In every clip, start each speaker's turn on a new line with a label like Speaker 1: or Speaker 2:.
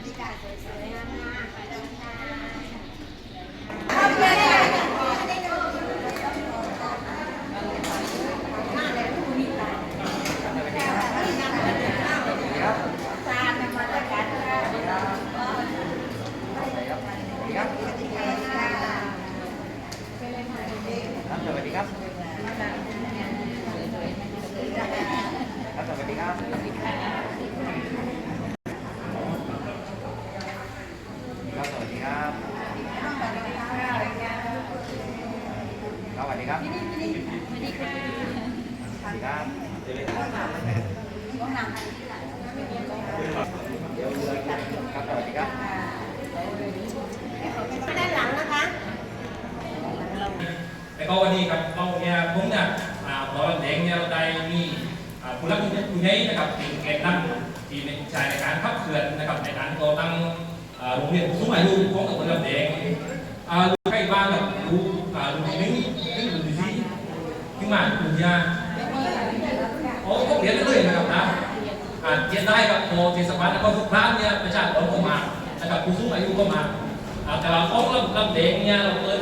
Speaker 1: บรรยากาศสวยๆงามๆไปแล้วค่ะตามมาตรการค่ะ
Speaker 2: ครับ
Speaker 1: สวัสดีค่ะ
Speaker 2: ครับสวัสดีครับครับสวัสดีครับครับสวัสดีครับครับสวัสดีครับสวัสดีครับครับสวัสดีครับ
Speaker 1: ด้านหลังนะคะ
Speaker 3: แล้วก็วั นี้ครับเราเนี่ยผมเนี่ยอ่าเราแดงเนี่ยเราได้มีผู้รับผู้ใหญ่นะครับเป็นแกนนำที่ในใช้ในการขับเคลื่อนนะครับในการก่อตั้งโรงเรียนผู้สูงอายุของตำบลลำแดงลูกใกล้บ้านกับลูกลูกที่หนึ่งถึงลูกที่สี่ถึงมาลูกยาโอ้ก็เรียนเรื่อยนะครับนะเรียนได้กับโมเทศบาลนครสงขลาเนี่ยประชาชนก็มานะครับผู้สูงอายุก็มาแต่ว่าของลำลำแดงเนี่ยเราเปิด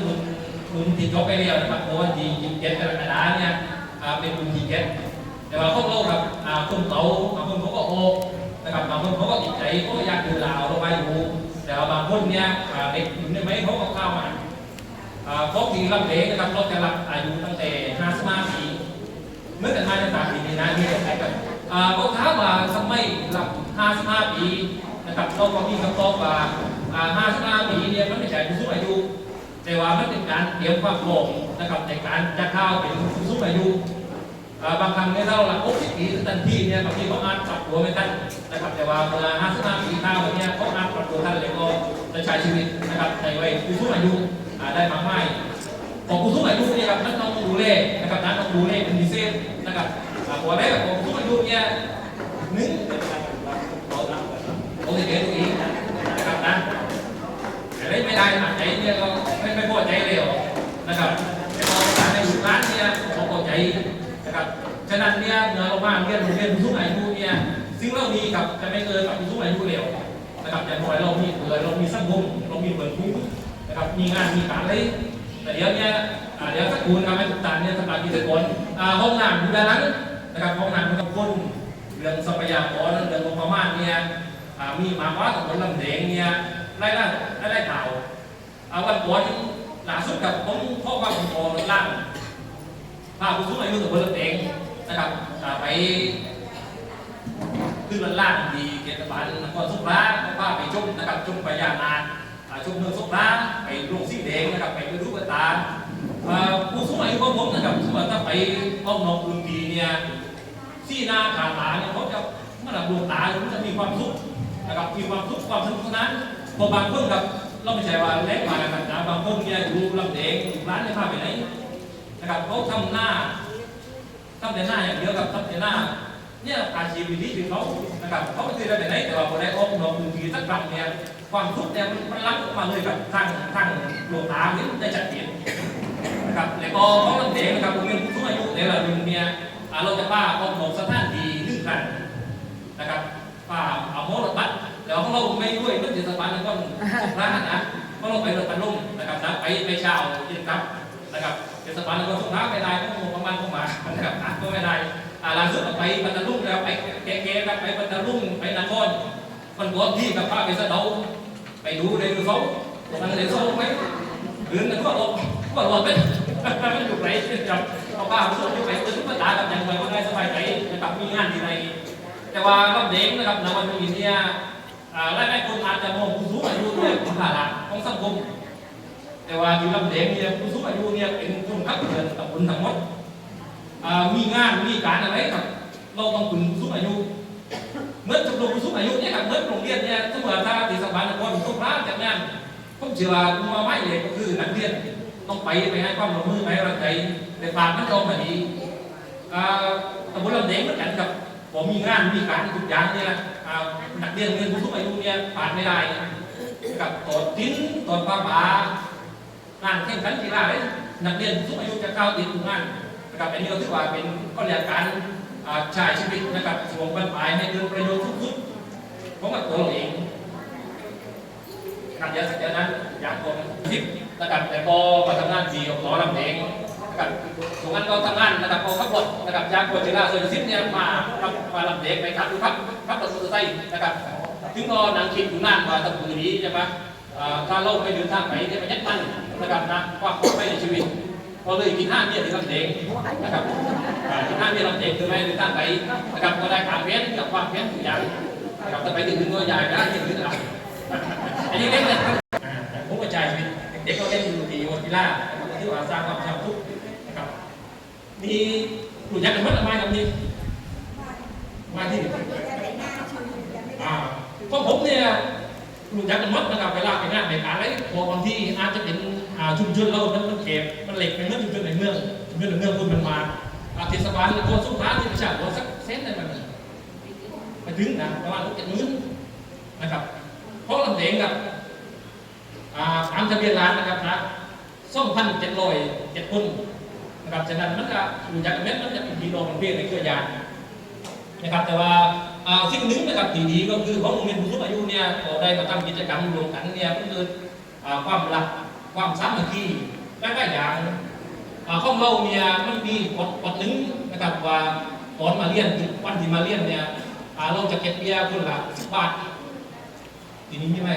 Speaker 3: รุ่นที่จบไปแล้วนะครับเพราะว่าที่ยี่สิบเจ็ดกรกฎาเนี่ยเป็นรุ่นที่เจ็ดแต่ว่าพวกเราครับคนเก่าบางคนเขาก็โอกนะครับบางคนเขาก็ติดใจเขาก็อยากดูลาวเราไปอยู่แต่ว่าบางคนเนี่ยเด็กอยู่ในไหมเขาก็เข้ามาอ่าที่รับเด็กนะครับเราจะรับอายุตั้งแต่55ปีเมื่อแต่ทายจะตามปีนี้นะที่เราใช้กันอ่าเขาถามว่าทำไมรับ55ปีนะครับเราก็มีคำตอบว่าอ่า55ปีเนี่ยมันไม่ใช่ผู้สูงอายุ แต่ว่ามันเป็นการเตรียมความพร้อมนะครับในการจะเข้าเป็นผู้สูงอายุบางครั้งเนี่ยเราหลัก60ปีทันทีเนี่ยบางทีเขาอาจปรับตัวไม่ทันนะครับแต่ว่าเมื่อ55ปีข้าวเนี่ยเขาอาจปรับตัวทันเลยก็จะใช้ชีวิตนะครับในวัยผู้สูงอายุได้มากมายของผู้สูงอายุเนี่ยครับมันต้องดูแลนะครับนั้นต้องดูแลเป็นพิเศษนะครับอ่าพอได้ของผู้สูงอายุเนี่ยหนึ่งเราเราจะเรียนตัวเองนะครับนะ ไรไม่ได้หนเนี่ยก็ไม่ไม่พอใจเร็วนะครับแต่พอการในหมู่บ้านเนี่ยเขาพอใจนะครับฉะนั้นเนี่ยเมื่อเรามาเรียนโรงเรียนผู้สูงอายุเนี่ยซึ่งเรามีกับจะไม่เกินกับผู้สูงอายุเร็วนะครับอย่างน้อยเรามีเผื่อเรามีสังคมเรามีเปิดทุกนะครับมีงานมีการเลยแต่เดี๋ยวเนี่ยเดี๋ยวสักคูณครับให้ทุกท่าเนี่ยสำหรับกิจกรอ่าห้องน้ำอยู่ด้านหลังนนะครับห้องน้ำมันกับคนเรื่องทรัพยากรเรื่องงบประมาณเนี่ยมีมาว่ากับคนลำแดงเนี่ย ไล่ล่าไล่ไล่ข่าวเอาวันก่อนล่าสุดกับผมพ่อว่าผมโอล่างพาผู้สูงอายุกับเบอร์เต็งนะครับไปขึ้นวันล่างดีเกียรติบัตรนครสงขลาแล้วก็ไปชมนะครับชมพญานาคอ่าชมเมืองสงขลาไปโรงสีแดงนะครับไปดูกระตาผู้สูงอายุของผมนะครับสมมติถ้าไปห้องนอนอื่นดีเนี่ยซี่หน้าขาตาเนี่ยเขาจะเมื่อหลับดวงตาเขาจะมีความสุขนะครับมีความสุขความสนุกสนาน พอบางคนกับเราไม่ใช่ว่าเล็กมากันนะบางคนเนี่ยดูลำเดงร้านจะพาไปไหนนะครับเขาทำหน้าทำแต่หน้าอย่างเดียวกับทำแต่หน้าเนี่ยอาชีพวิธีของเขานะครับเขาไม่เคยได้ไปไหนแต่ว่าพอได้ออกนอกพื้นที่สักครั้งเนี่ยความทุกข์เนี่ยมันมันรับออกมาเลยกับทางทางดวงตาเนี่ยได้ชัดเจนนะครับแล้วก็ของลำเดงนะครับผมเป็นผู้สูงอายุในระดับเนี่ยเราจะพาออกนอกสถานที่หนึ่งครั้งนะครับพาเอาโมรบัส แล้วของเราไม่ด้วยเรื่องเทศบาลแล้วก็ร้านะก็ลงไปรถบรรลุงนะครับนะไปไปเช่าเย็นครับนะครับเทศบาลนครสงขลาไม่ได้ก็ประมาณประมาณนะครับอะก็ไม่ได้อ่าล่าสุดก็ไปบรรลุงแล้วไปแก่ๆครับไปบรรลุงไปนครคนบัวที่กับพาไปสะเดาไปดูในดูเขาตรงนั้นเลยเขาไหมหรือนั่นก็ออกก็หลอดไปมันอยู่ไหนจับเอาป้าผู้ชมอยู่ไหนตึ้งก็ตากับยังไงก็ได้สบายใจนะครับมีงานที่ไหนแต่ว่าก็เด็กนะครับนวันนี้เนี่ย อ่าหลายๆคนอาจจะมองผู้สูงอายุเนี่ยเป็นภาระของสังคม แต่ว่าที่ลำเด็กเนี่ยผู้สูงอายุเนี่ยเป็นคนขับเคลื่อนตำบลทั้งหมดอ่ามีงานมีการอะไรครับเราต้องถึงผู้สูงอายุเมื่อชมรมผู้สูงอายุเนี่ยครับเมื่อโรงเรียนเนี่ยถ้าเมื่อถ้าเทศบาลนครสงขลาจัดงานผมเชื่อว่าผู้มาไม่เลยก็คือนักเรียนต้องไปไปให้ความร่วมมือไปให้กำลังใจแต่ฝากมันตรงมาดีอ่าตำบลลำเด็กเหมือนกันครับผมมีงานมีการทุกอย่างเนี่ย อ่านักเรียนเรียนผู้สูงอายุเนี่ยผ่านไม่ได้กับตอดทิ้นตอดปลาปางานแข่งขันกีฬาเลยนักเรียนผู้สูงอายุจะเข้าติดทุกงานนะครับอันนี้ก็ถือว่าเป็นก็เรียกการใช้ชีวิตนะครับสวมบรรปลายให้เกิดประโยชน์สุดๆของกับตัวเราเองนะครับเดี๋ยวเดี๋ยวนั้นอยากผมทิปนะครับแต่พอมาทำงานดีขอลำเอง นะครับตรงนั้นก็ทำงานนะครับพอขับรถนะครับจากโคจิราส่วนทิปเนี่ยมาครับมาลำเองไปครับดูครับครับรถมอเตไซค์นะครับ ถึงก็นั่งคิดอยู่นานว่าถ้ามือนี้ใช่ไหมถ้าเราไปเดินทางไหนเนี่ยมันยัดมันนะครับนะความปลอดภัยในชีวิตก็เลยกินห้าเบี้ยที่ลำเองนะครับกินห้าเบี้ยลำเองคือไม่เดินทางไหนนะครับก็ได้กาเพี้ยนกับความเพี้ยนทุกอย่างนะครับจะไปถึงถึงตัวใหญ่ได้ถึงถึงอะไรอันนี้เล็กเลยผมกระจายชีวิตเด็กก็เล่นอยู่ที่วันกีฬาที่ว่าสร้างความชอบ มีหลุดยักษ์กันหมดทำไมครับนี่มาที่อ่าเพราะผมเนี่ยหลุดยักษ์กันหมดนะครับเวลาไปงานในการอะไรพอบางที่อาจจะเป็นอ่าชุมชนเรามันมันเขตมันเหล็กเป็นเรื่องชุมชนในเมืองชุมชนในเมืองคุณมันมาอาเทศบาลคนสุขภาพที่ประชาชนสักเซนได้ไหมไปถึงนะประมาณหกเจ็ดหมื่นนะครับเพราะลำเลียงกับอ่าตามทะเบียนร้านนะครับนะสองพันเจ็ดร้อยเจ็ดคน นะครับฉะนั้นมันก็อยู่จากเม็ดมันจะเป็นพี่น้องกันเพียในเครือญาตินะครับ แต่ว่าสิ่งหนึ่งนะครับที่ดีก็คือของโรงเรียนผู้สูงอายุเนี่ยพอได้มาทำกิจกรรมรวมกันเนี่ยก็คือความรักความสามัคคีและก็อย่างอ่าของเราเนี่ยมันมีกฎกฎหนึ่งนะครับว่าก่อนมาเรียนวันที่มาเรียนเนี่ยเราจะเก็บเบี้ยคนละสิบบาททีนี้มีไหม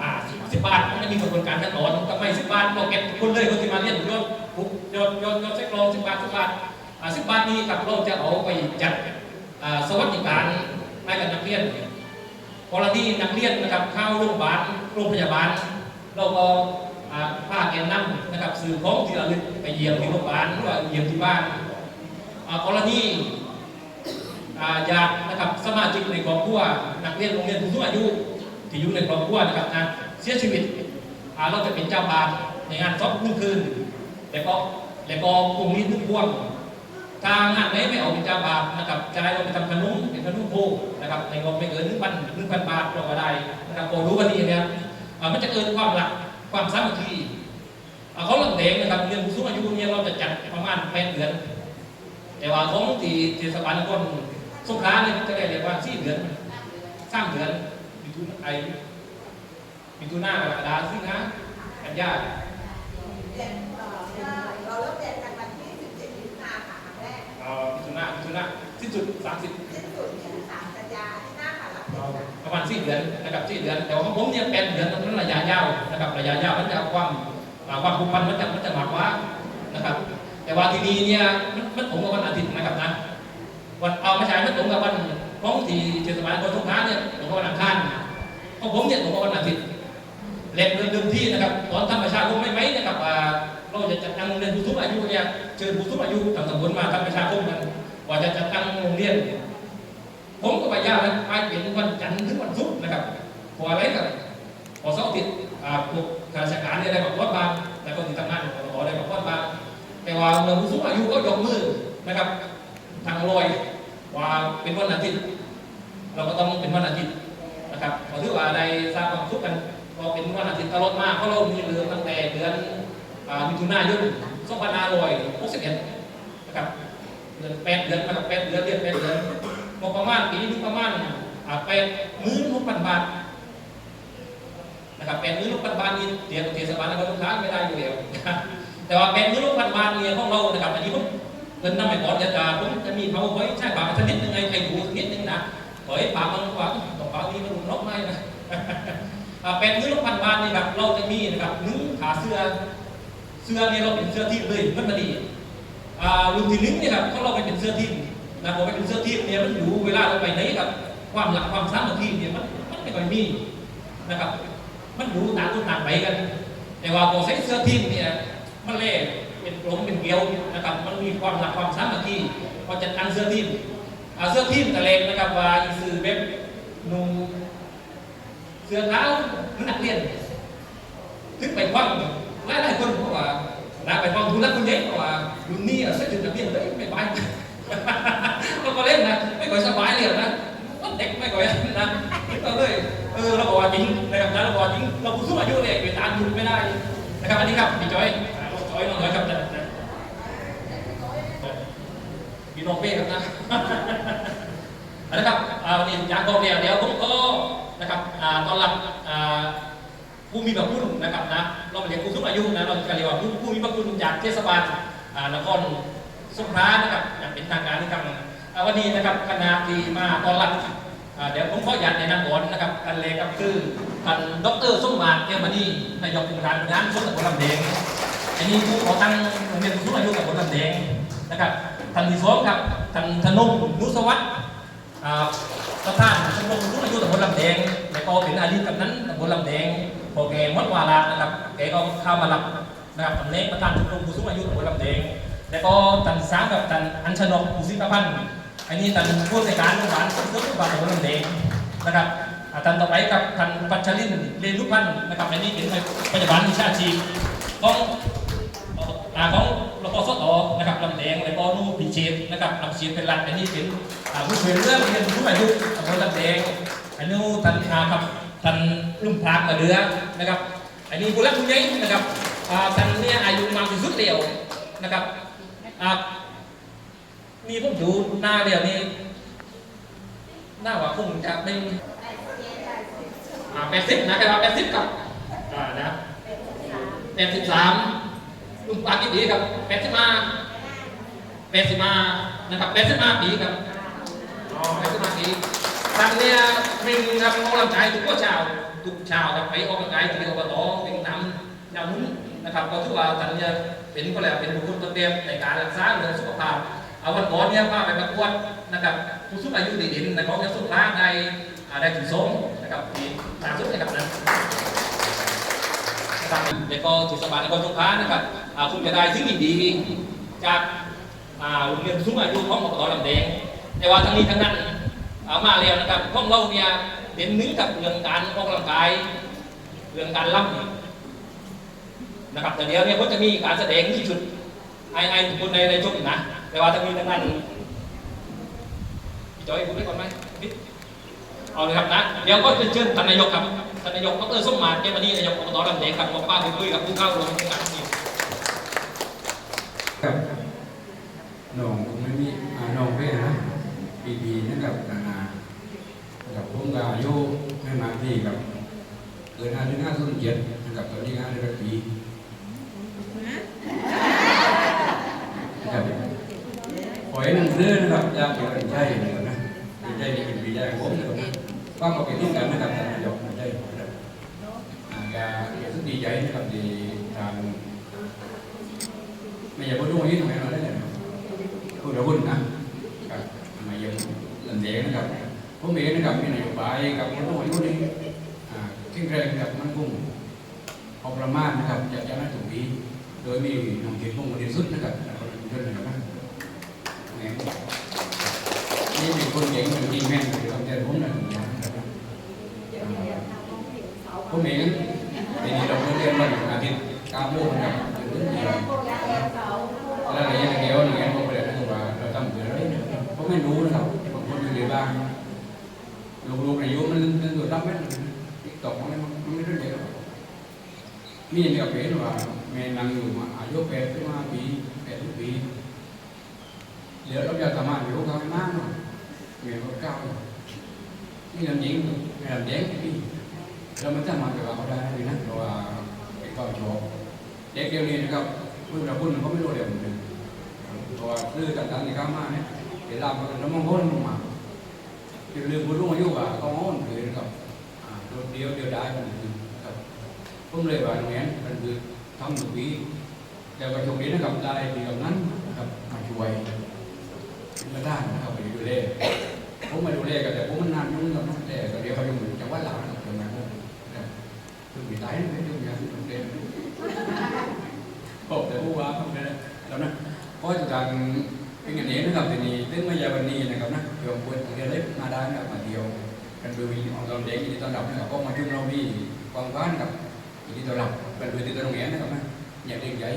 Speaker 3: อ่าสิบบาทมันจะมีกระบวนการขั้นตอนทำไมสิบบาทเราเก็บคนเลยคนที่มาเรียนยอด ปุ๊บยอดยอดยอดเช็คลองสิบบาทสิบบาทอ่าสิบบาทนี้กับเราจะเอาไปจัดสวัสดิการให้กับนักเรียนกรณีนักเรียนนะครับเข้าโรงพยาบาลโรงพยาบาล เราก็อ่าแกนนำนะครับสื่อของที่ระลึกไปเยี่ยมที่โรงพยาบาลหรือว่าเยี่ยมที่บ้านกรณีอ่าญาตินะครับสมาชิกในครอบครัวนักเรียนโรงเรียนผู้สูงอายุที่อยู่ในครอบครัวนะครับนะเสียชีวิตเราจะเป็นเจ้าบ้านในงานศพหนึ่งคืน แล้วก็แล้วก็กลุ่มนี้ทุกพวงถ้างานไหนไม่เอาเป็นจาบานนะครับจะให้เราไปทำขนมเป็นขนมโพนะครับในงบไม่เกินหนึ่งพันหนึ่งพันบาทเราก็ได้นะครับพอรู้วันนี้นี่ยอ่ามันจะเกิดความรักความสามัคคีเขาหลังเด็กนะครับเรียนผู้สูงอายุเนี่ยเราจะจัดประมาณแปดเดือน แต่ว่าของที่เทศบาลนครสงขลาเนี่ยจะได้เรียกว่าสี่เดือนสามเดือนมีทุนไอมีทุนหน้ากรกฎาสิงหากันยา
Speaker 1: เราเริ่มเรียนกันวันที่ 17มิถุนายนค่ะครั้งแรก
Speaker 3: เอ่อมีทุนหน้ามีทุนหน้าสิ้นสุดสามสิบ
Speaker 1: สิ้นสุด23กันยาที่หน้าค่ะรับเรียนกัน
Speaker 3: ประมาณสี่เดือนนะครับสี่เดือนแต่ของผมเนี่ยแปดเดือนนั้นระยะยาวนะครับระยะยาวมันจะความอ่าความผูกพันมันจะมันจะมากกว่านะครับ แต่ว่าทีนี้เนี่ยมันมันตรงกับวันอาทิตย์นะครับนะวันเอาไม่ใช่มันตรงกับวันของที่เทศบาลนครสงขลาเนี่ยตรงกับวันอังคารของผมเนี่ยตรงกับวันอาทิตย์เล็กเดิมที่นะครับตอนธรรมชาติรู้ไหมไหมนะครับว่า เราจะจัดตั้งเรียนผู้สูงอายุเนี่ยเชิญผู้สูงอายุต่างตำบลมาทำประชาคมกันว่าจะจัดตั้งโรงเรียน ผมก็ไปยากนะไปเป็นวันจันทร์ถึงวันศุกร์นะครับพออะไรกับพอเสาร์อาทิตย์อ่าพวกข้าราชการเนี่ยได้บอกว่าบางแต่คนที่ทำงานขอได้บอกว่าบางแต่ว่าเมื่อผู้สูงอายุก็ยกมือนะครับทางลอยว่าเป็นวันอาทิตย์ เราก็ต้องเป็นวันอาทิตย์นะครับขอถือว่าได้สร้างความสุขกันพอเป็นวันอาทิตย์ตลอดมาเพราะเรามีเรือตั้งแต่เดือนอ่ มิถุนายน2561นะครับเดือนแปดเดือนนะครับแปดเดือนเรียนแปดเดือนงบประมาณปีนี้ประมาณอ่าแปดหมื่นหกพันบาทนะครับแปดหมื่นหกพันบาทนี่เทียบกับเทศบาลนครสงขลาไม่ได้อยู่แล้วแต่ว่าแปดหมื่นหกพันบาทเนี่ยของเรานะครับอันนี้ผมเงินนำไปก่อนจะผมจะมีเขาไว้ใช้บาทชนิดหนึ่งไงใครดูนิดหนึงนะเฮ้ยปากมันกว่าต่อปากนี้มันนกไม่นะอ่าเป็นเรื่องพันบาทนี่ครับเราจะมีนะครับหนึ่งขาเสื้อ เสื้อเนี่ยเราเป็นเสื้อทีมเลยมันมาดีอ่ารุ่นที่หนึ่งเนี่ยครับเขาเราไปเป็นเสื้อทีมนะพอไปเป็นเสื้อทีมเนี่ยมันอยู่เวลาเราไปไหนกับความหลักความสามัคคีเนี่ยมันมันไม่ค่อยมีนะครับ มันอยู่ต่างคนต่างไปกัน แต่ว่าพอใส่เสื้อทีมเนี่ยมันเล่เป็นกลมเป็นเกลียวนะครับ มันมีความหลักความสามัคคีพอจัดตั้งเสื้อทีมเสื้อทีมตะเลงนะครับว่าอีซื้อเว็บนูเสื้อเท้านักเรียน ถึงไปฟัง หลายหลายคนเพราะว่านะไปฟังทุนนักคุณเย็กเพราะว่ารุ่นนี้อะเสื้อจุดนักเรียนเลยไม่ไปก็ก็เล่นนะไม่ค่อยสบายเลยนะมันเด็กไม่ค่อยนะก็เลยเออเราบอกว่าจริงนะครับนะเราบอกว่าจริงเราผู้สูงอายุเนี่ยไปตามยุนไม่ได้นะครับอันนี้ครับพี่จอยอ่าน้องจอยน้องจอยครับนะพี่น้องเป้ครับนะนะครับอ่าวันนี้อยากบอกเนี่ยเดี๋ยวผมก็นะครับอ่าตอนรับอ่า ผู้มีพระคุณนะครับนะเราเรียกผู้สูงอายุนะเราจะเรียกว่าผู้ผู้มีพระคุณจากเทศบาลนครสงขลานะครับอย่างเป็นทางการนะครับวันนี้นะครับคณะที่มาตอนรับเดี๋ยวผมขออนุญาตแนะนำก่อนนะครับกันเลยครับคือท่านดรสมมาตรเกยมณีนายกองค์การบริหารส่วนตำบลลำแดงอันนี้ผู้ขอตั้งโรงเรียนผู้สูงอายุตำบลลำแดงนะครับท่านที่สองครับท่านธนงนุสวัสดิ์ประธานชมรมผู้อายุตำบลลำแดงแล้วก็เป็นอดีตกำนันตำบลลำแดง พอแกมดวาระนะครับแกก็เข้ามารับนะครับตำแหน่งประธานชมรมผู้สูงอายุตำบลำแดงแล้วก็ตันสามกับตันอัญชนกผู้สิทธิพันธ์อันนี้ตันผู้ในการโรงพยาบาลส่งเสริมสุขภาพตำบลลำแดงนะครับตันต่อไปกับทันปัชรินเรนรู้พันธ์นะครับอันนี้เป็นพยาบาลวิชาชีพของของรปสตนะครับลำแดงแล้วก็นูพิเชษนะครับลำเชียนเป็นหลักอันนี้เป็นผู้ช่วยเรื่องเรียนผู้อายุตำบลำแดงอันนี้ทันอาครับ ทันลุ่มพรากมาเรือนะครับ อันนี้ผู้รักผู้ใหญ่นะครับอ่านเนี่ยอายุมากที่สุดเดียวนะครับนี่ผมดูหน้าเดียวนี่หน้าว่าคงจะเป็นอ่แปดสิบนะครับแปดสิบกับอ่านะแปดสิบสามลุงปากิดีครับแปดสิบห้าแปดสิบห้านะครับแปดสิบห้าปีครับอ๋อแปดสิบห้าปี ทางเนี่ยเป็นทำออกกำลังกายทุกเช้าทุกเช้าครับไปออกกำลังกายที่อบตเป็นน้ำยามุ้นนะครับก็ถือว่าทานเนี่ยเป็นก็แล้วเป็นบุคคลต้นแบบในการรักษาเรื่องสุขภาพเอาวันก่อนเนี่ยพาไปประกวดนะครับผู้สูงอายุดีด่นในของยาสุขภาพในได้ถึงสองนะครับปีล่าสุดนะครับนั้นนะแล้วก็เทศบาลนครสงขลานะครับอาคุณจะได้สิ่งดีๆจากโรงเรียนสูงอายุของอบตลำแดงแต่ว่าทั้งนี้ทั้งนั้น เอามาแล้วนะครับพวกเราเนี่ยเด่นนึ่งกับเรื่องการออกกำลังกาย เรื่องการล่ำนะครับแต่เดี๋ยวเนี่ยผมจะมีการแสดงที่ชุดไอ้ไอ้ทุกคนในในชุดนะ แต่ว่าทั้งนี้ทั้งนั้นพี่จอยพูดได้ก่อนไหมเอาเลยครับนะ เดี๋ยวก็จะเชิญท่านนายกครับท่านนายกดรสมมาตรแก้วมณีนายกอบตลำแดงครับบอกป้าคุยคุยกับผู้เข้าร่วมโครงการนี้
Speaker 4: กับหนองคงไม่มีอ่าหนองเพ่นะปีปีนะครับ ผมก็อายุไม่มากที่กับเกิดห้าถึงห้าส่วนเจ็ดนะครับตอนนี้ห้าเดือนปีนะครับขอให้หนังสือนะครับยากเกี่ยวกับใจนะครับนะปีใจนี่เป็นปีใจของผมนะครับนะฟังก็เป็นที่กันนะครับท่านนายกใจนะครับอ่าก็รู้สึกดีใจนะครับที่ทางไม่อยากพูดตรงนี้ตรงไหนเราได้เลยพูดเราพูดนะครับมาเยี่ยมหลังเด็กนะครับผมเองนะครับมีนโยบาย กับคนต้องอายุนี่อ่าเข่งแรงกับมันคงพอประมาณนะครับจะจะไม่ถูกปีโดยมีน้องเกียรติพงศ์บริสุทธิ์นะครับคนเดินนะครับนะแหมนี่เป็นคนเก่งเป็นทีมแม่นคือคำเตือนผมนะครับผมเองปีนี้เราเรียนวันอาทิตย์เก้าโมงนะครับ นี่เนี่ยเป็นว่าแม่นางอยู่มาอายุแปดสิบห้าปีแปดสิบปีเหลือเราจะทำงานอยู่เขาไม่มากหน่อยแม่ก็เก้านี่ลำยิงแม่ลำแดงพี่เราไม่สามารถจะเขาได้เลยนะเพราะว่าไอ้ก็ชอบเด็กเดียวนี้นะครับคุณเราคุณเขาไม่รู้เดี๋ยวมันเพราะว่าซื้อต่างๆในข้ามาเนี่ยเดี๋ยวเรามันน้ำมันพ้นมาคือเรื่องบุรุษอายุว่าเขาอ้อนคือนะครับอ่ารถเดียวเดียวได้กันคือครับ ผมเลยว่าอย่างนี้มันคือทำหนึ่งปีแล้วก็โชคดีนะครับได้ปีกับนั้นนะครับมาช่วยเป็นประธานนะครับไปดูแลขผมมาดูแลขกันแต่ผมมันนานยุ่งกับนั่นแต่เดี๋ยวเขาอยู่จังหวัดลาวนะครับจังหวัดนั้นคือปีตายไม่ยุ่งยากที่ต้องเรียนผมแต่ผู้ว่าผมเลยแล้วนะเพราะจากการเป็นอย่างนี้นะครับทีนี้ถึงม่ยาวันนี้นะครับนะโยมควรเรียนเล็กมาได้นะครับมาเดียว กันดูวิธีของเราเด็กยินดีต้อนรับนะครับก็มาชุ่มเรามีความฟ้านกับ ยินดีต้อนรับเป็นดูที่ตรงนี้นะครับนะอย่าเด็กใหญ่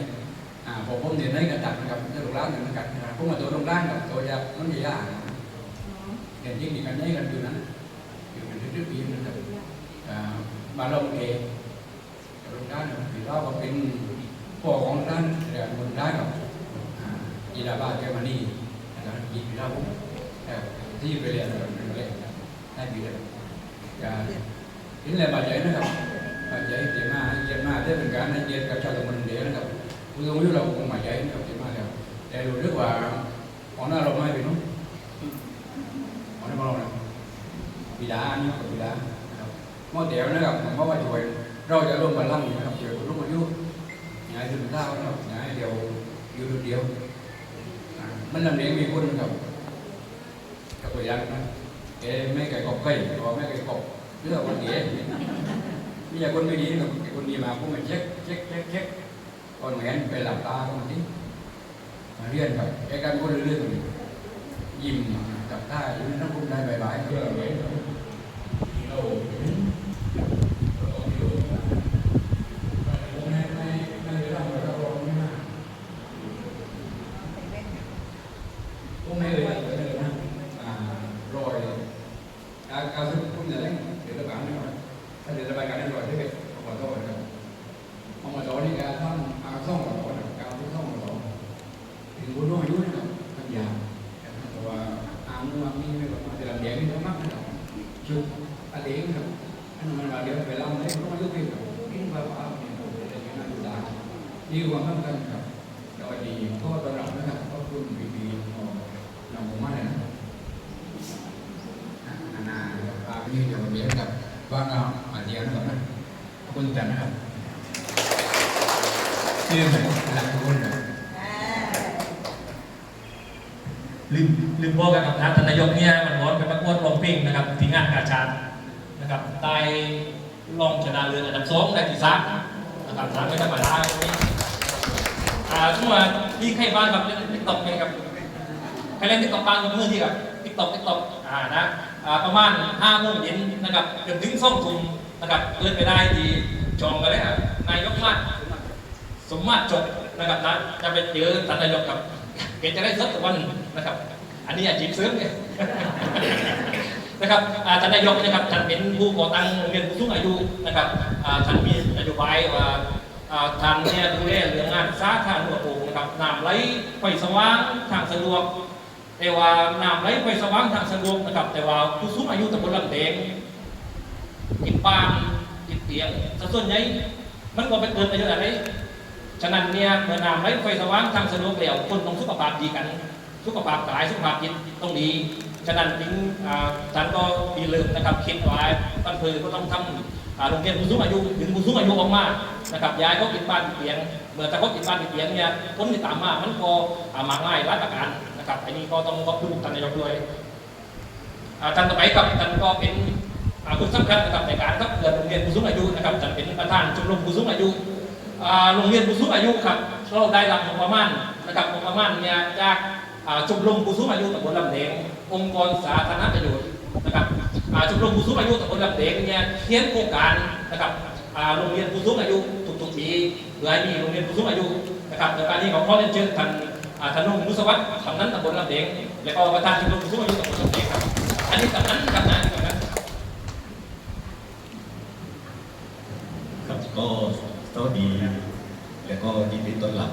Speaker 4: อ่าพอผมเรียนได้กระดับนะครับจะลงร้านหนึ่งนะครับผมมาตัวลงร้านกับตัวยามันใหญ่ยากเรียนยิ่งดีกันได้กันอยู่นั้นอยู่กันทุกปีนะครับอ่ามาลงเองลงร้านถือว่าก็เป็นพวกของท่านเรียนบนได้กับยีราบ้าแกมานี่นะครับยีราบุที่ไปเรียนเป็นเรียนได้ปีเดียวจะเห็นอะไรบาดใจนะครับมาใจเจ็บมากเจ็บมากได้เป็นการให้เจ็บกับชาวตะวันเดียวนะครับ คือตรงนี้เราคงมาใจกับเจ็บมากแล้วแต่ดูเรื่องว่าของหน้าเราไม่เป็นนู้นของหน้าเราเนี่ยบิดาอันนี้กับบิดานะครับมอเดียวนะครับผมว่าช่วยเราจะร่ว มีแต่คนไม่ดีนะครับคนดีมาพวกมันเช็คเช็คเช็คเช็คก่อนเหวนไปหลับตาตรงนี้มาเรียนไปไอ้การพูดเรื่องยิ้มจับได้หรือน้ำพุ่มได้บายๆเพื่อเหวนที่เราเห็นเราต้องอยู่ผมไม่ไม่ไม่ได้รับเราเราไม่มากผมไม่เลยไม่เลยนะอ่ารอยการการซึ่งพุ่มเนี่ยเล่นเดี๋ยวระบาดไม่หน่อย ถ้าเดี๋ยวระบายการได้รอยที่เป็นขอโทษนะครับเอามาต่อนี่การทำอาซ่องมาต่อนะการที่ซ่องมาต่อถึงบุญน้อยยุ่นะครับปัญญาแต่ว่าอามว่ามีไม่แบบแต่ละเดียงนี่มากนะครับชุดอะไรนะครับอันนั้นมาเดี๋ยวไปเล่าให้ก็มายุ่งกับนี่ว่าว่าเนี่ยเราจะได้งานดูดานี่ความสำคัญครับเราดีก็ตอนหลังนะครับก็คุณบีบีนำผมมาเลยนะนานาพาไปยืนอยู่บนเบียร์กับ ว่างเอามาเดียวนะครับนะขอบคุณจันนะครับ ชื่อไหนหลักคุณนะ
Speaker 3: ลืมลืมบอกกันกับท่านนายกเนี่ยมันร้อนไปประกวดรองเพลงนะครับที่งานกาชาดนะครับได้รองชนะเลิศอันดับสองได้ที่สามนะครับสามไม่ธรรมดาตรงนี้อ่าสมมติว่ใครบ้างครับเล่นติ๊กต็อกไหมครับใครเล่นติ๊กต็อกบ้างยกมือที่ครับติ๊กต็อกติ๊กต็อกอ่านะอ่าประมาณห้าโมงเย็นนะครับจนถึงสองทุ่มนะครับเลื่อนไปได้ที่จองกันเลยครับนายกมา สมมาตรจบนะครับนะจะไปเจอท่านนายกครับเกณฑ์จะได้สักวันนะครับ อันนี้อย่าจีบซื้อเนี่ยนะครับท่านนายกนะครับท่านเป็นผู้ก่อตั้งโรงเรียนผู้สูงอายุนะครับท่านมีนโยบายว่าท่านเนี่ยดูแลเรื่องงานสาธารณูปโภคนะครับน้ำไหลไฟสว่างทางสะดวกแต่ว่าน้ำไหลไฟสว่างทางสะดวกนะครับ แต่ว่าผู้สูงอายุตำบลลำแดงติดบ้านติดเตียงส่วนใหญ่มันก็ไปเกินอายุอะไร ฉะนั้นเนี่ยเมื่อนำไร้ไฟสว่างทางสะดวกแล้วคนต้องสุขภาพดีกัน สุขภาพกายสุขภาพจิตต้องดีฉะนั้นถึงอ่าท่านก็มีเลิกนะครับคิดไว้ตั้งเพอก็ต้องทำโรงเรียนผู้สูงอายุถึงผู้สูงอายุออกมานะครับย้ายเขาติดบ้านติดเตียงเมื่อต่เขาติดบ้านติดเตียงเนี่ยผลที่ตามมามันก็มาง่ายหลายประการนะครับอันนี้ก็ต้องขอบคุณท่านนายกด้วยอ่าท่านต่อไปครับท่านก็เป็นคนสำคัญนะครับในการครับเกิดโรงเรียนผู้สูงอายุนะครับท่านเป็นประธานชมรมผู้สูงอายุ โรงเรียนผู้สูงอายุครับเราได้รับงบประมาณนะครับงบประมาณเนี่ยจากชมรมผู้สูงอายุตำบลลำแดงองค์กรสาธารณประโยชน์นะครับชมรมผู้สูงอายุตำบลลำแดงเนี่ยเขียนโครงการนะครับโรงเรียนผู้สูงอายุทุกๆปีเพื่อให้มีโรงเรียนผู้สูงอายุนะครับในการนี้เขาขอเรียนเชิญท่านท่านนุ่มมุสวัสดิ์กำนันตำบลลำแดงและก็ประธานชมรมผู้สูงอายุตำบลลำแดงครับอันนี้กำนันกำนันกำนัน
Speaker 5: ครับก็สวัส ดี แล้วก็ยินดีต้อนรับ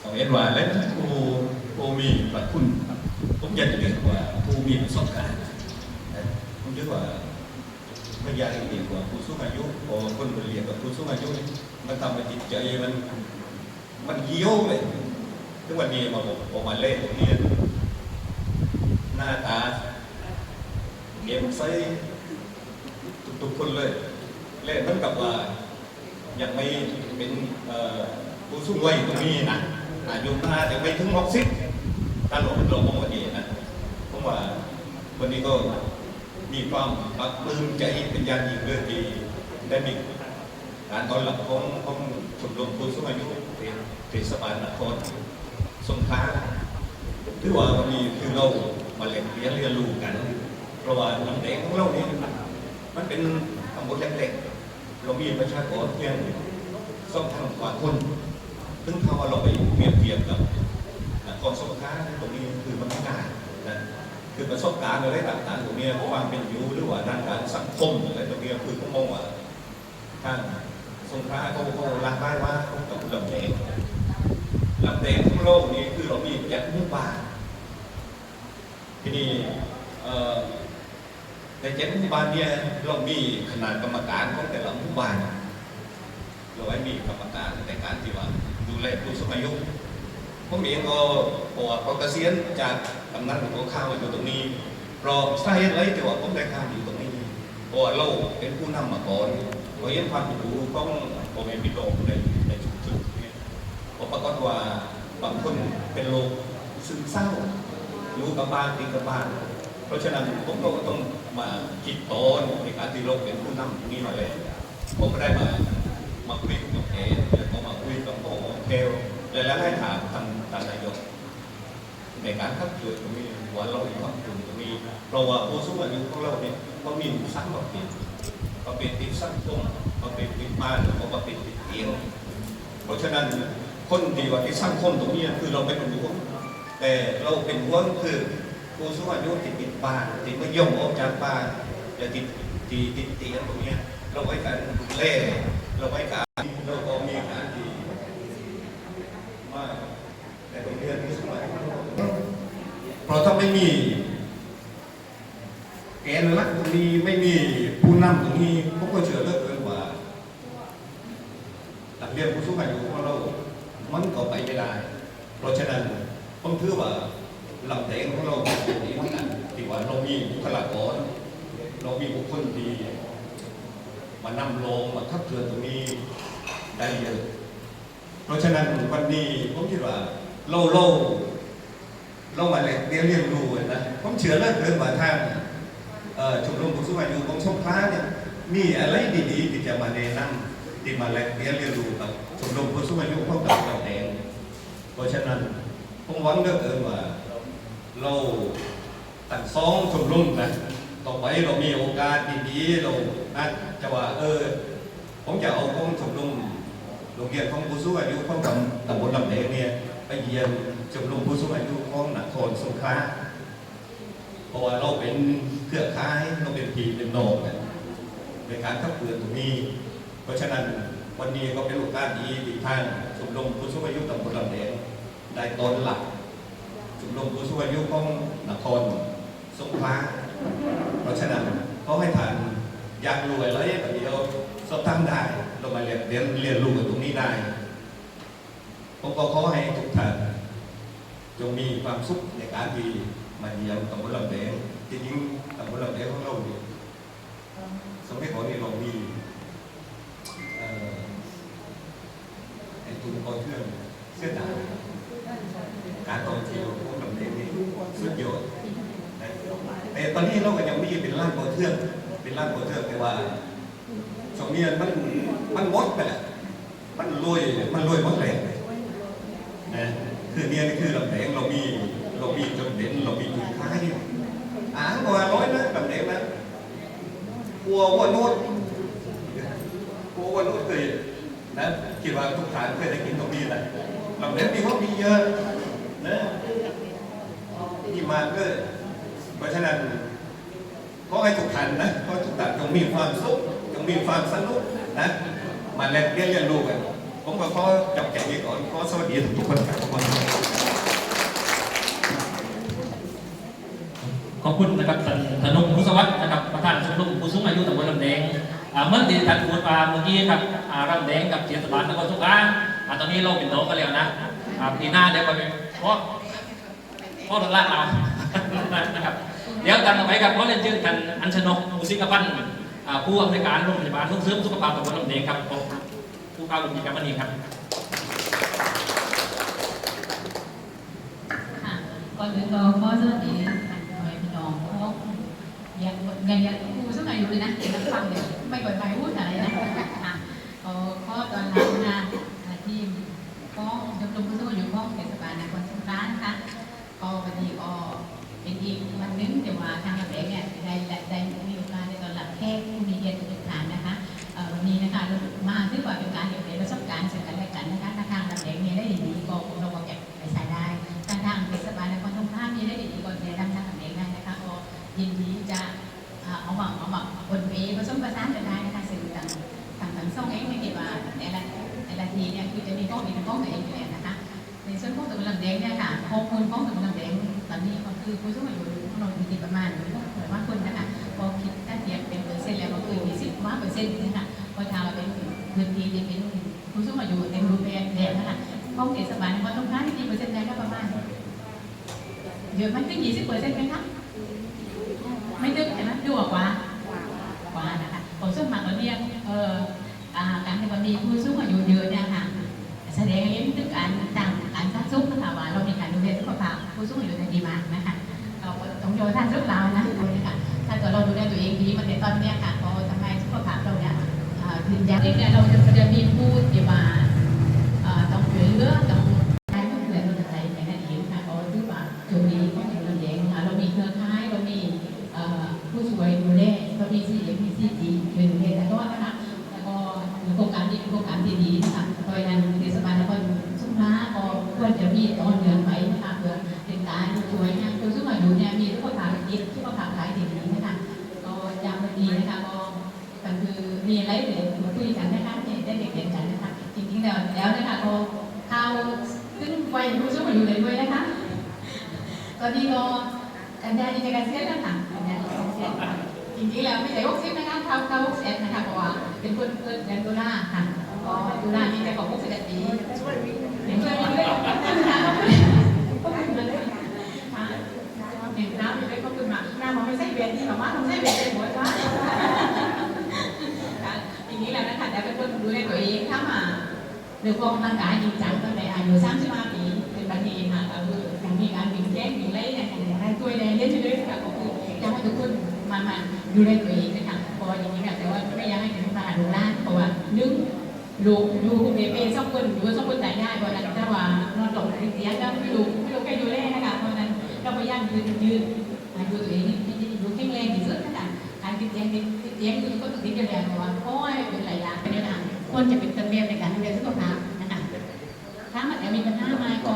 Speaker 5: ของเอ็ดวาร์และผู้ผู้มีพระคุณผมอยากจะเรียกว่าผู้มีประสบการณ์ผมเรียกว่าไม่อยากจะเรียกว่าผู้สูงอายุพอคนเรียกว่าผู้สูงอายุมันทำให้จิตใจมันมันเยี่ยวเลยทุกวันนี้มาบอกบอกมาเล่นเรียนหน้าตาเก็บใส่ทุกๆคนเลย เล่นเหมือนกับว่า ยังไม่เป็นผู้สูงวัยตรงนี้นะอายุมาแต่ไม่ถึงหกสิบถ้าหลงหลงมองว่าดีนะผมว่าวันนี้ก็มีความปรับปลื้มใจเป็นอย่างยิ่งเลยที่ได้มีการต้อนรับของของชมรมผู้สูงอายุเทศบาลนครสงขลาถือว่าวันนี้คือเรามาเรียนเรียนเรียนรู้กัน เพราะว่าลำแดงของเรานี่มันเป็นตำบลเล็กๆ เรามีประชากรเพียงสองพันกว่าคนซึ่งถ้าว่าเราไปเปรียบเทียบกับนครสงขลาตรงนี้คือมันไม่ง่ายนะคือประสบการณ์อะไรต่างๆตรงนี้ความเป็นอยู่หรือว่าด้านการสังคมอะไรตรงนี้คือเขามองว่าทางสงขลาเขาเขารักได้ว่าเขากับลำแดงลำแดงของโลกนี้คือเรามีแยกหมู่บ้านทีนี้เอ่อ ในในเจ็ดหมู่บ้านเนี่ยเรามีขนาดกรรมการของแต่ละหมู่บ้านเราไว้มีกรรมการในการที่ว่าดูแลผู้สูงอายุผมเองก็พอพอเกษียณจากตำแหน่งของข้าวอยู่ตรงนี้ราะสาเหตุไรที่ว่าผมได้ข้ามอยู่ตรงนี้เพราะว่าเราเป็นผู้นำมาก่อนเราเห็นความเป็นอยู่ของพ่อแม่พี่น้องในในชุมชนเนี่ยพอปรากฏว่าบางคนเป็นโรคซึมเศร้าอยู่กับบ้านติดกับบ้าน เพราะฉะนั้นผมก็ต้อง มาคิดตอนในการที่เราเป็นผู้นำตรงนี้มาเลยผมก็ได้มามาคุยกับเอแล้วก็มาคุยกับพ่อเทลแล้วให้ถามทางทางนายกในการขับเคลื่อนตรงนี้ว่าเรามีความกลุ่มตรงนี้เพราะว่าผู้สูงอายุของเราเนี่ยเขามีอยู่สามประเภทประเภทติดสังคมประเภทติดบ้านแล้วก็ประเภทติดเตียงเพราะฉะนั้นคนที่ว่าติดสังคมตรงนี้คือเราไม่เป็นห่วงแต่เราเป็นห่วงคือ ผู้สูงอายุติดติดบ้านติดไม่ย่องออกจากบ้านและติดติดติดเตียงตรงนี้เราไว้การดูแลเราไว้การเราก็มีการที่มากแต่โรงเรียนที่สมัยเพราะถ้าไม่มีแกนหลักตรงนี้ไม่มีผู้นำตรงนี้ผมก็เชื่อเลือเกินว่าหลักเรียนผู้สูงอายุของเรามันก็ไปไม่ได้เพราะฉะนั้นผมถือว่า ลำแดงของเราเป็นดีเหมือนกันที่ว่าเรามีบุคลากรเรามีบุคคลที่มานำโรงมาขับเคลื่อนตรงนี้ได้เยอะเพราะฉะนั้นวันนี้ผมคิดว่าเราเราเรามาเรียนเรียนรู้นะผมเชื่อเลือเกินว่าทางชมรมผู้สูงอายุของสงขลาเนี่ยมีอะไรดีๆที่จะมาแนะนำที่มาแลกเปลี่ยนเรียนรู้กับชมรมผู้สูงอายุของกับเราเองเพราะฉะนั้นผมหวังเหลือเกินว่า เราตั้งสองชมรมนะต่อไปเรามีโอกาสดีๆเราอาจจะว่าเออ ผมจะเอาของชมรมโรงเรียนของผู้สูงอายุของตำตำบลลำแดงเนี่ยไปเยี่ยมชมรมผู้สูงอายุของนครสงขลาเพราะว่าเราเป็นเครือข่ายเราเป็นพีเป็นนองกันในการขับเคลื่อนตรงนี้ เพราะฉะนั้นวันนี้ก็เป็นโอกาสดีที่ทางชมรมผู้สูงอายุตำบลลำแดงได้ตอนหลัก ชมรมผู้สูงอายุคของนครสงขลาเพราะฉะนั้นเขาให้ทานอยากรวยแล้วแบบเดียวสอบทำได้เรามาเรียนเรียนเรียนรู้กันตรงนี้ได้ผมก็ขอให้ทุกท่านจงมีความสุขในการที่มาเยี่ยมตำบลลำแดงจริงๆตำบลลำแดงของเราเนี่ยสมัยก่อนนี่เรามีไอ้ตุนกอเทื่อนเสื้อดา การท่องเที่ยวของลำแดงนี่สุดยอดแต่ตอนนี้เราก็ยังมีเป็นร้านกอเทือนเป็นร้านกอเทือนแต่ว่าช่วงนี้มันมันมดไปแล้วมันรวยมันรวยหมดเลยนะคือเนี่ยนี่คือลำแดงเรามีเรามีจุดเด่นเรามีจุดขายอ่านกว่าร้อยนะลำแดงนะกลัวว่าโน้ตกลัวว่าโน้ตเคยนะคิดว่าทุกท่านเคยได้กินตรงนี้แหละลำแดงมีเของดีเยอะ นะี่มาก็เพราะฉะนั้นขอให้ทุกท่านนะขอทุกท่านจงมีความสุขจงมีความสนุกนะมาแลกเปลี่ยนเรียนรู้กัน ผมก็ขอจับแจกนี้ก่อนขอสวัสดีทุกคนครับทุกคน
Speaker 3: ขอบคุณนะครับท่านธนงมุสวัสดิ์นะครับประธานชมรมผู้สูงอายุตำบลลำแดงเมื่อที่ท่านพูดมาเมื่อกี้ครับลำแดงกับเทศบาลนครสงขาอ่าตอนนี้เราเป็นน้องกันแล้วนะปีหน้าเดี๋ยวไป เพราะพ่อรถลาเรานะครับ เดี๋ยวกันเอาไว้ครับขอเรียนชิญท่านอัญชนกมุสิกพันธ์ผู้อำนวยการโรงพยาบาลส่งเสริมสุขภาพตำบลลำแดงครับผมผู้กล่าวลุงกิจกรรมวันนี้ครับ
Speaker 1: ก่อนอื่นก็ขอสวัสดีท่านพ่อแม่พี่น้องเพราะยังยังยังครูสมัยอยู่เลยนะเด็กนักฟังเดี๋ยวไม่ก่อยไปพูดอะไรนะค่ะขอขอตอนรับนะทีม ของชมรมผู้สูงอายุของเทศบาลนครสงขลานะคะก็วันนี้ก็เป็นอีกวันนึงแต่ว่าทางระเบียบเนี่ยได้ได้มีโอกาสในตอนหลังแค่ผู้มีเกียรติทุกท่านนะคะวันนี้นะคะเรามาถือว่าเป็นการเรียนรู้ประสบ มีข้อมีข้อตัวเองอยู่แล้วนะคะ ในส่วนของตัวลำแดงเนี่ยค่ะข้อมูลของตัวลำแดงตอนนี้ก็คือผู้สูงอายุของเรามีประมาณหรือว่าคนนะคะพอคิดถ้าเทียบเป็นเปอร์เซ็นต์แล้วก็คือมีสิบกว่าเปอร์เซ็นต์นะคะพราะทางเราเป็นพื้นที่ที่เป็นผู้สูงอายุเต็มรูปแบบแบบนะคะห้องเทศบาลว่าต้องการกี่เปอร์เซ็นต์ได้ก็ประมาณเยอะไหมถึงยี่สิบเปอร์เซ็นต์ไหมคะ ผู้สูงอายุในดีมากนะคะเราต้องโยนท่านรุกเรานะนะคะถ้าเกิดเราดูแลตัวเองดีมันในตอนเนี้ยค่ะพอทำไมสุขภาพเราเนี่ยถึงยาเนี่ยเราจะจะมีผู้ที่มา กันยาดีใจกันเสียแล้วค่ะกันยาดีใจกันเสียค่ะจริงๆแล้วไม่ใช่หกสิบนะคะท่าเท่าหกสิบเอ็ดนะคะเพราะว่าเป็นเพื่อนเพื่อนเดือนตุลาค่ะก็ตุลานี่จะบอกหกสิบเอ็ดปีเห็นเพื่อนเลยนะคะก็คือมันเลยเห็นน้ำอยู่เลยก็คือมาน้ามันไม่ใช่เบียดที่แบบว่ามันไม่ใช่เบียดเป็นหัวจ้าค่ะอย่างนี้แหละนะคะแต่เป็นคนดูแลตัวเองถ้ามาหรือพวกร่างกายจริงจังตั้งแต่อายุ35ปีเป็นบัณฑิตค่ะก็คือ มีการวิ่งแจ้งวิ่งไล่เนี่ยให้ตัวเองเล่นไปเลยค่ะก็คืออยากให้ทุกคนมามาดูแลตัวเองนะคะพออย่างนี้ค่ะแต่ว่าไม่อยากให้ถึงมาดูแลเพราะว่านึ่งลูกอยู่เบเบ้สองคนอยู่สองคนแต่ง่ายเพราะนั้นถ้าว่านอนหลับเสียก็ไม่รู้ไม่รู้ใครดูแลนะคะเพราะนั้นเราพยายามยืนยืนดูตัวเองอยู่แข็งแรงที่สุดนะคะการติดเตียงติดเตียงคือก็ติดเตียงเพราะว่าโอ้ยเป็นหลายอย่างเป็นอย่างควรจะเป็นตัวเมียในการดูแลสุขภาพ ถ้ามันจะมีปัญหามาก็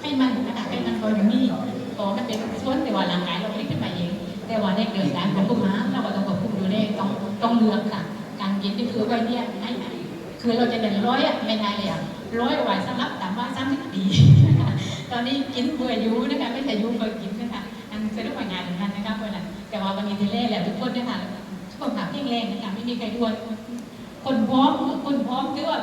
Speaker 1: ให้มันนะคะให้มันก็อยู่นี่ก็มันเป็นส่วนแต่ว่าร่างกายเราไม่ขึ้นมาเอง แต่ว่าในเรื่องการควบคุมน้ำเราก็ต้องควบคุมดูแลต้องต้องเลือกค่ะ การกินนี่คือไว้เนี่ยให้คือเราจะเดินร้อยอะไม่ได้เลยอะร้อยวันสำหรับตามว่าสามสิบปีตอนนี้กินเบื่ออยู่นะคะไม่ใช่ยู่เบื่อกินนะคะอันสะดวกงานเหมือนกันนะคะเพราะนั้นแต่ว่าวันนี้ที่แรกแหละทุกคนนะคะสุขภาพแข็งแรงนะคะไม่มีใครทวนคนพร้อมคนพร้อมถือว่า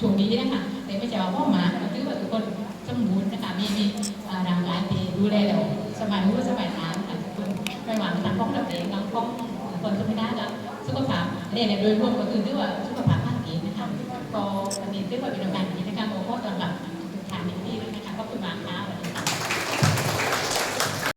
Speaker 1: ช่วงนี้นะคะ แต่ไม่ใช่ว่าพ่อมาถือว่าทุกคนสมบูรณ์นะคะมีมีอ่าร่างกายที่ดูแลเราสบายรู้สบายตาค่ะทุกคนไม่หวังทางป้องเราเองทางป้องคนก็ไม่ได้แล้วสุขภาพเนี่ยโดยรวมก็คือถือว่าสุขภาพท่านเองนะคะก็อันนี้ถือว่าเป็นโอกาสดีนะคะขอขอต้อนรับทุกท่านในที่นี้นะคะก็คือมากค่ะ